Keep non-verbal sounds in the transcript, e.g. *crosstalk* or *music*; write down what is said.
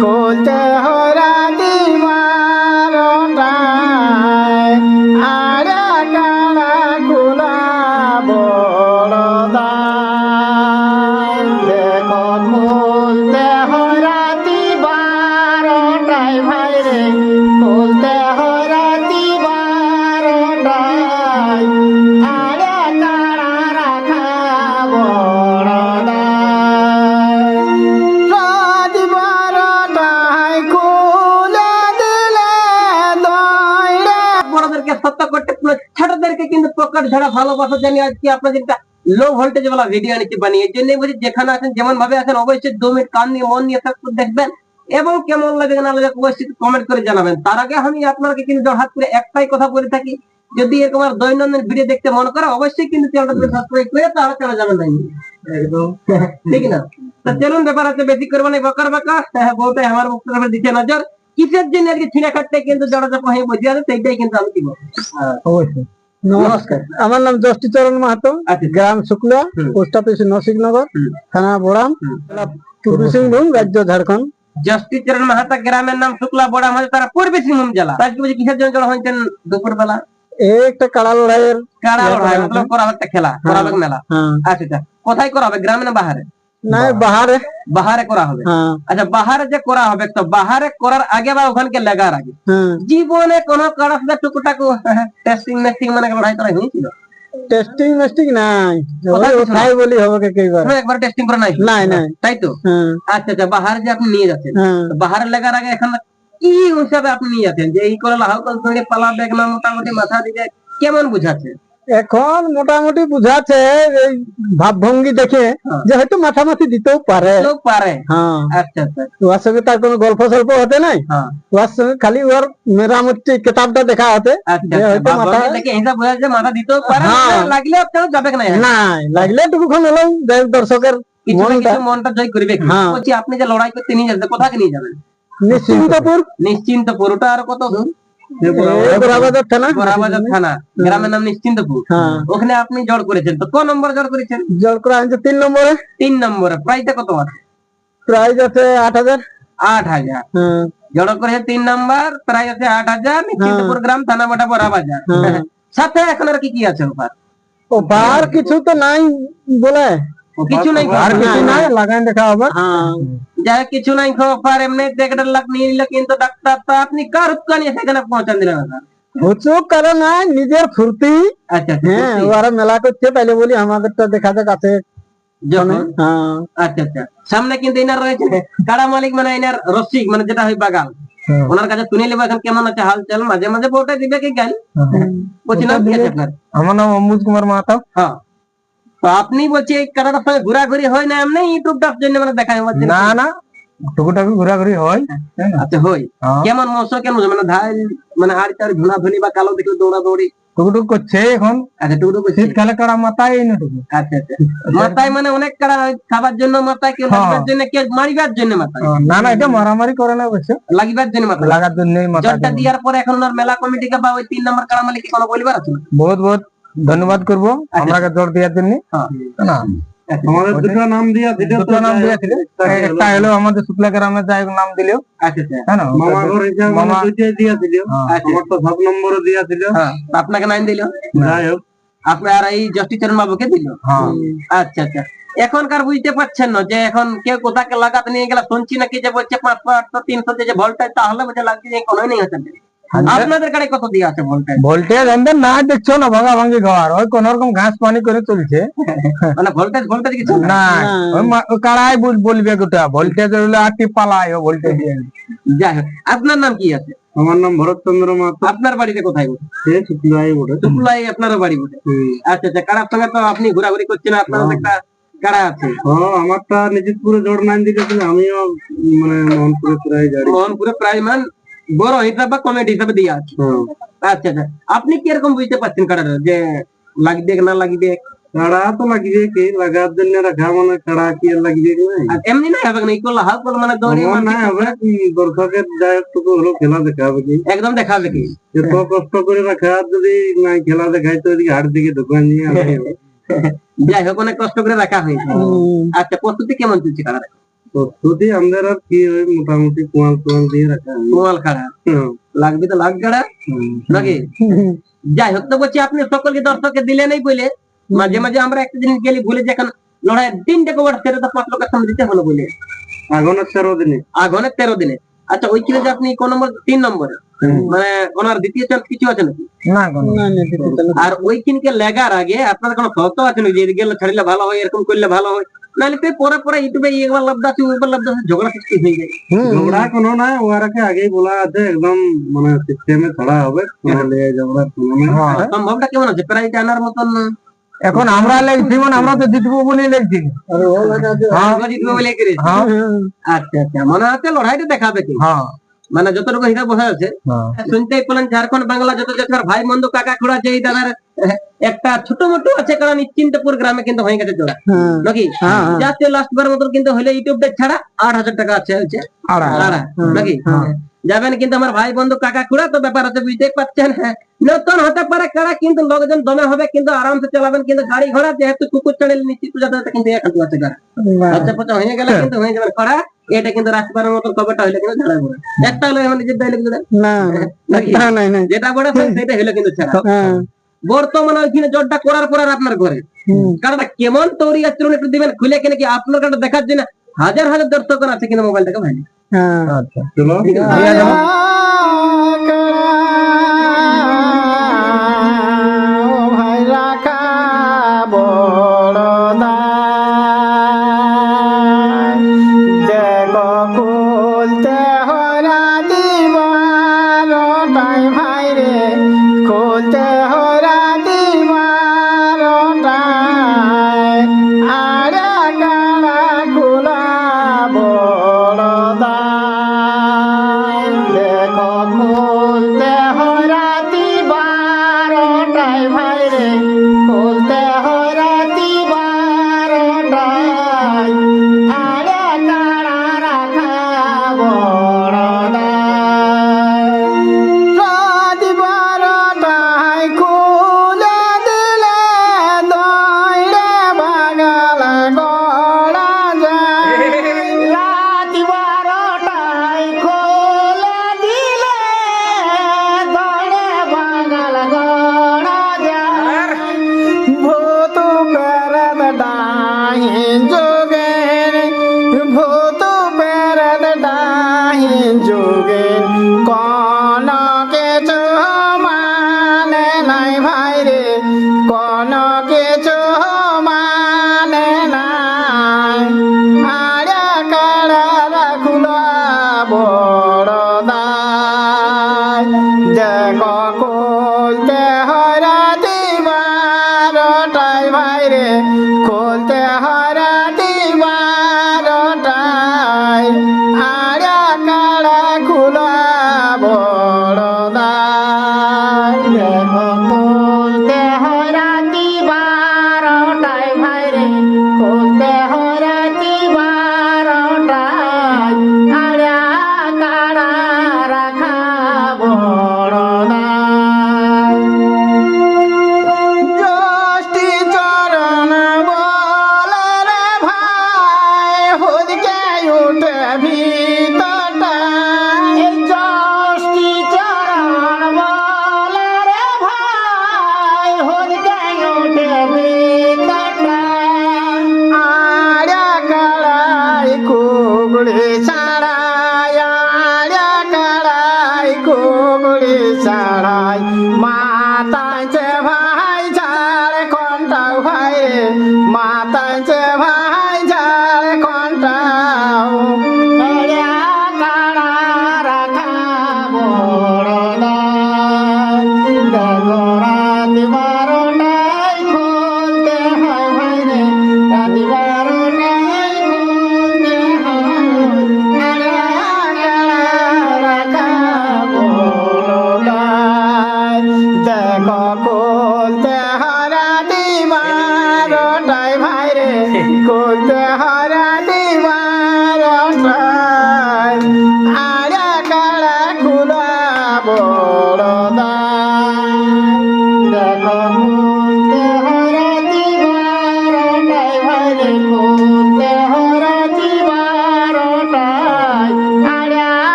খুলতে বলছি, যেখানে আছেন, যেমন ভাবে আছেন, অবশ্যই দু মিনিট কান নিয়ে, মন নিয়ে থাকতে দেখবেন এবং কেমন লাগে না অবশ্যই কমেন্ট করে জানাবেন। তার আগে আমি আপনাকে কিন্তু জড়হাত করে একটাই কথা বলে থাকি, যদি এরকম দৈনন্দিন ভিডিও দেখতে মন করে, অবশ্যই কিন্তু *laughs* ঠিক না? ব্যাপার আছে, বেশি করব না বলতে আমার মুখের উপর দিচ্ছে নজর। কিসের জন্য আজকে ছিঁড়া খাটতে কিন্তু জড়া চাপা হয়ে কিন্তু আমি দিব। অবশ্যই। নমস্কার। আমার নাম চরণ মাহাতো আচ্ছা। গ্রাম শুক্লা পোস্ট অফিস নসিকনগর থানা বোড়াম পূর্ব সিংভূম রাজ্য ঝাড়খণ্ড। জস্টিস চরণ মাহাতা গ্রামের নাম শুক্লা বড়া মাঝে তারা পূর্বে সিংভূম জেলা। আজকে বলছি কিসের জন্য জড়া হয়েছেন দুপুর বেলা একটা কাড়া লড়াইয়ের হ্যাঁ, লড়াই হ্যাঁ, মতলব করা একটা খেলা করা মেলা। হ্যাঁ। আচ্ছা আচ্ছা। কোথায় করা হবে? গ্রামে না বাহারে? না বাহারে। বাহারে করা হবে। হ্যাঁ। আচ্ছা বাহারে যে করা হবে তো বাহারে করার আগে বা ওখানকে লাগার আগে। হ্যাঁ। জীবনে কোন টুকুটাকু টেস্টিং মেস্টিং মানে লড়াই করা হয়েছিল? টেস্টিং মেস্টিং নাই। ওঠাই বলি হবে কে একবার টেস্টিং করে নাই? নাই নাই। তাই তো? হ্যাঁ। আচ্ছা আচ্ছা বাহারে যে আপনি নিয়ে যাচ্ছেন। বাহারে লাগার আগে এখন কি হিসাবে আপনি নিয়ে যাচ্ছেন? যে এই করে না মোটামুটি মাথা দিকে কেমন বুঝাচ্ছে? এখন মোটামুটি বুঝাচ্ছে এই ভাবভঙ্গি দেখে হ্যাঁ। যে হয়তো মাথামাথি দিতেও পারে। পারে। হ্যাঁ। আচ্ছা আচ্ছা। ওর সঙ্গে তার কোনো গল্প সল্প হতে নাই? হ্যাঁ। ওর সঙ্গে খালি ওর মেরামতি কেতাবটা দেখা হতে। আচ্ছা আচ্ছা। হ্যাঁ। লাগলে আপনার যাবে না নাই? লাগলে টুকুক্ষণ হলেও দর্শকের মনটা জয় করবে? হ্যাঁ। আপনি যে লড়াই করতে নিয়ে যাবেন কোথাকে নিয়ে যাবেন? নিশ্চিন্তপুর। নিশ্চিন্তপুর ওটা আর কত দূর? হ্যাঁ। ওখানে আপনি জড় করেছেন। তো ক নম্বর জড় করেছেন? জল করা হয়েছে তিন নম্বরে। তিন নম্বরে। প্রাইসটা কত আছে? প্রাইস আছে আট হাজার। আট হাজার। জড় করেছে তিন নম্বর প্রাইস আছে আট হাজার নিশ্চিন্তপুর গ্রাম থানা বাটা বড়াবাজার হ্যাঁ। সাথে এখন আর কি কি আছে ওপার ও বার কিছু তো নাই বলে। কিছু নাই আর কিছু নাই লাগাই দেখা হবে হ্যাঁ যা কিছু নাই খবর এমনি দেড় লাখ নিয়ে নিল কিন্তু ডাক্তার তো আপনি কার উৎকানি সেখানে পৌঁছান দিলেন না হুচুক কারণ নাই নিজের ফুর্তি আচ্ছা আচ্ছা হ্যাঁ সত্যি। ওরা মেলা করছে তাইলে বলি আমাদেরটা দেখা যাক আছে যখন হ্যাঁ আচ্ছা আচ্ছা সামনে কিন্তু এনার রয়েছে কাড়া মালিক মানে এনার রসিক মানে যেটা হয় বাগাল হ্যাঁ। ওনার কাছে শুনে নেব এখন কেমন আছে হাল চাল মাঝে মাঝে বউটা দিবে কি গাল বলছি না কি আছে আপনার আমার নাম অম্বুজ কুমার মাহাতো হ্যাঁ তো আপনি বলছি কাড়াটার সঙ্গে ঘোরাঘুরি হয় না এমনি ইউটিউবটার জন্য মানে দেখা হচ্ছে না না। টুকুটাকু ঘোরাঘুরি হয়। আচ্ছা হয়। হ্যাঁ। কেমন মৌসুম কেমন মানে ধান মানে আর তার ধুনা ধুনি বা কালো দেখলে দৌড়া দৌড়ি টুকুটুক করছে এখন। আচ্ছা টুকটুক করছে। শীতকালে কাড়া মাথায় না টুকু আচ্ছা আচ্ছা। মাথায় মানে অনেক হয়, খাবার জন্য মাথায় কেউ হ্যাঁ। লাগিবার জন্য কেউ মারিবার জন্য মাথায়? না না এটা মারামারি করে না অবশ্য। লাগিবার জন্য মাথায়? লাগার জন্য জটটা দেওয়ার পরে এখন ওনার মেলা কমিটিকে বা ওই তিন নম্বর কাড়া মালিক কোনো বলিবার আছে? বহুত বহুত। ধন্যবাদ করব। আমাকে জোর দেওয়ার জন্য। হ্যাঁ। না? আমাদের দুটো নাম দিয়া দুটো নাম দিয়েছিল একটা হলো আমাদের শুক্লা গ্রামে যাই নাম দিলেও। আচ্ছা আচ্ছা। হ্যাঁ মামা ঘর হিসাবে মামা দুইটাই দিয়েছিল আচ্ছা। আমার তো সাত নম্বরে দিয়েছিল হ্যাঁ। আপনাকে নাইন দিল? যাই হোক। আপনার এই জস্টিস চরণ বাবুকে দিল? হ্যাঁ। আচ্ছা আচ্ছা। এখনকার বুঝতে পারছেন না যে এখন কেউ কোথাকে লাগাতে নিয়ে গেলে শুনছি নাকি যে বলছে পাঁচশো আটশো তিনশো যে ভোল্টেজ তাহলে বলছে লাগছে যে কোনো নেই হচ্ছে আপনাদের গাড়ি কত দিয়ে আছে ভোল্টেজ ভোল্টেজ আমাদের না দেখছ না ভাঙা ভাঙি ঘর। ওই কোন রকম ঘাস পানি করে চলছে। মানে ভোল্টেজ ভোল্টেজ কিছু না ওই বলবে গোটা। ভোল্টেজ হলো আটটি পালায় ও ভোল্টেজ যাই হোক আপনার নাম কি আছে? আমার নাম ভরত চন্দ্র মাহাতো। আপনার বাড়িতে কোথায় বসে সে শুক্লাই বটে। শুক্লাই আপনারও বাড়ি হুম। আচ্ছা আচ্ছা কারার সঙ্গে তো আপনি ঘোরাঘুরি করছেন আপনার একটা কারা আছে। হ্যাঁ আমারটা নিজতপুরে জোর নাইন দিতেছিল আমিও মানে মোহনপুরে প্রায় গাড়ি মোহনপুরে প্রায় মান বড় হিসাব বা কমেডি হিসাবে দিয়ে আছে আচ্ছা আচ্ছা। আপনি কীরকম বুঝতে পারছেন কারার যে লাগবে না লাগবে? কাড়া তো লাগিবে কি? লাগার জন্য রাখা মানে কাড়া কি লাগিবে কি আর এমনি নাই হবে না ইকুয়াল হাফ মানে দৌড়ে নাই হবে কি? দর্শকের হোক টুকু হলো খেলা দেখাবে কি? একদম দেখাবে কি? এত কষ্ট করে রাখা যদি না খেলা দেখাই তো এদিকে হাট দিকে দোকান নিয়ে। *laughs* যাই হোক অনেক কষ্ট করে রাখা হয়েছে। আচ্ছা প্রস্তুতি কেমন চলছে কারা প্রস্তুতি আমাদের আর কি ওই মোটামুটি কোয়াল কোয়াল দিয়ে রাখা। খাড়া। লাগবে তো লাগ গাড়া নাকি? যাই হোক তো বলছি আপনি সকলকে দর্শককে দিলে নাই বলে মাঝে মাঝে আমরা একটা জিনিস গেলি ভুলে যে এখন লড়াই তিনটে কবার সেটা তো পাঁচ লোকের সামনে দিতে হলো বলে আগুনের তেরো দিনে। আগুনের তেরো দিনে। আচ্ছা ওই ওইখানে যে আপনি কোন নম্বর? তিন নম্বরে। মানে ওনার দ্বিতীয় চান্স কিছু আছে নাকি? না আর ওইখানকে লেগার আগে আপনার কোনো শর্ত আছে নাকি? যে এদিকে ছাড়লে ভালো হয় এরকম করলে ভালো হয়? নাহলে পরে পরে ইউটিউবে একবার লাভ আছে ওইবার লাভ আছে ঝগড়া সৃষ্টি হয়ে যায়। ঝগড়া কোনো না ওরাকে আগেই বলা আছে একদম মানে সিস্টেমে ছাড়া হবে নাহলে ঝগড়া কোনো না হ্যাঁ। সম্ভবটা কেমন আছে প্রাইজ আনার মতন। এখন আমরা লেগছি মানে আমরা তো জিতবো বলে লেগছি। হ্যাঁ। জিতবো বলে হ্যাঁ। আচ্ছা আচ্ছা। মনে হচ্ছে লড়াইটা দেখাবে কি হ্যাঁ। মানে যতটুকু হিসাব যাচ্ছে হ্যাঁ। শুনতেই পেলেন ঝাড়খণ্ড বাংলা যত যাত্রার ভাই মন্দ কাকা খুড়া আছে এই দাদার একটা ছোট মোটো আছে কারণ নিশ্চিন্তপুর গ্রামে কিন্তু হয়ে গেছে জোড়া নাকি? যাতে লাস্ট বার মতন কিন্তু হলে ইউটিউবটা ছাড়া আট হাজার টাকা আছে হচ্ছে নাকি? হ্যাঁ। যাবেন কিন্তু আমার ভাই বন্ধু কাকা খুড়া তো ব্যাপার আছে বুঝতেই পারছেন হ্যাঁ। নতুন হতে পারে কারা কিন্তু লোকজন দমে হবে কিন্তু আরামসে চালাবেন কিন্তু গাড়ি ঘোড়া যেহেতু কুকুর চড়েল নিশ্চিত যাতায়াত কিন্তু একান্ত আছে আচ্ছা পচা হয়ে গেলে কিন্তু হয়ে যাবে করা এটা কিন্তু রাজবারের মতন কবেটা হইলে কিন্তু ছাড়া পড়ে। একটা হলো নিজের ডাইলেগ নাকি? যেটা বড় সেটা হলো কিন্তু ছাড়া বর্তমানে ওইখানে জটটা করার পর আর আপনার ঘরে। কারণটা কেমন তৈরি আছে একটু দিবেন খুলে কিনে কি আপনার কারণটা দেখার জন্য হাজার হাজার দর্শক আছে কিন্তু মোবাইলটাকে ভাই? আচ্ছা। চলো। ভাই রাখা